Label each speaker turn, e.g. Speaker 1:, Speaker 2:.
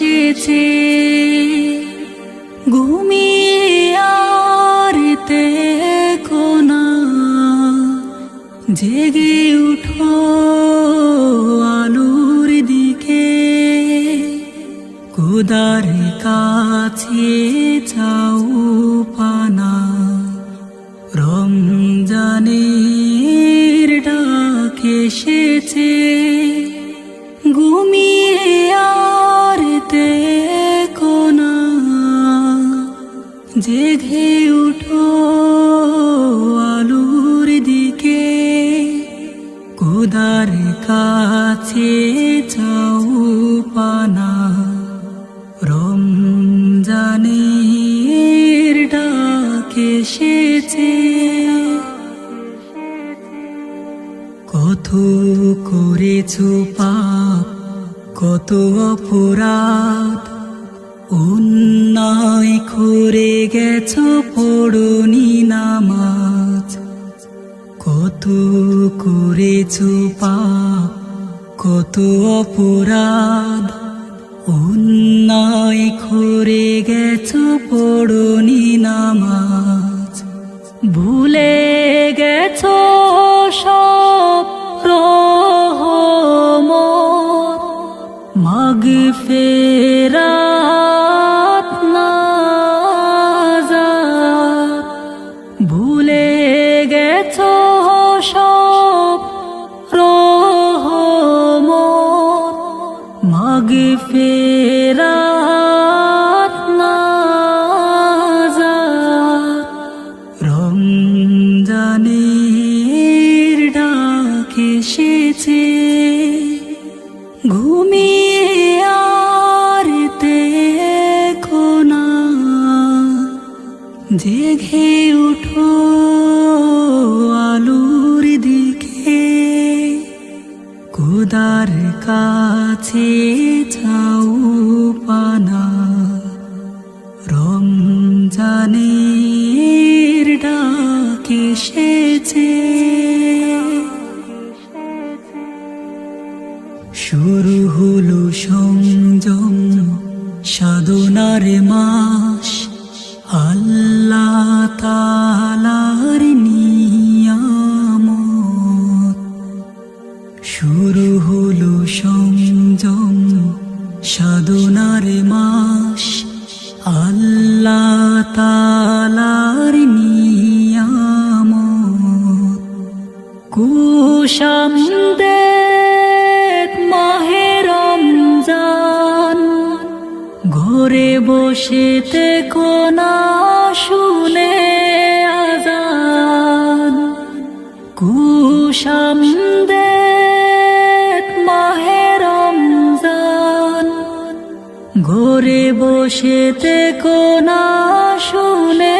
Speaker 1: এসেছে। ঘুমিয়ে আর জেগে উঠো আলুর দিকে। কুদার কাছে যাও পানা, রমজানের ডাক এসেছে। ঘুমিয়ে জেঘে উঠো আলুর দিকে। কুদার কাছে যাও পানা। রমজানের ডাক এসেছে। কত করেছ পাপ, কত অপরাধ অন্যায় করে গেছ পড়নি নামাজ। কত করেছ পাপ, কত অপরাধ। অন্যায় করে গেছো পড়নি নামাজ। ভুলে গেছ সব রহমত। মাগ ফেরাত ফেরাত রমজানের ডাক এসেছে। ঘুমিয়ে আর কোনা জেঘে উঠো আলুর দিকে। কুদার কাছে এসেছে। শুরু হলো সংযম, সাধনার মাস। আল্লাহ তালার নিয়ামত। শুরু হলো সংযম, সাধনার মাস। আল্লাহ তালার কুশামদের মাহে রমজান। ঘরে বসেতে কোনা শুনে আজান। কুশামদের মাহে রমজান। ঘরে বসেতে কোনা শুনে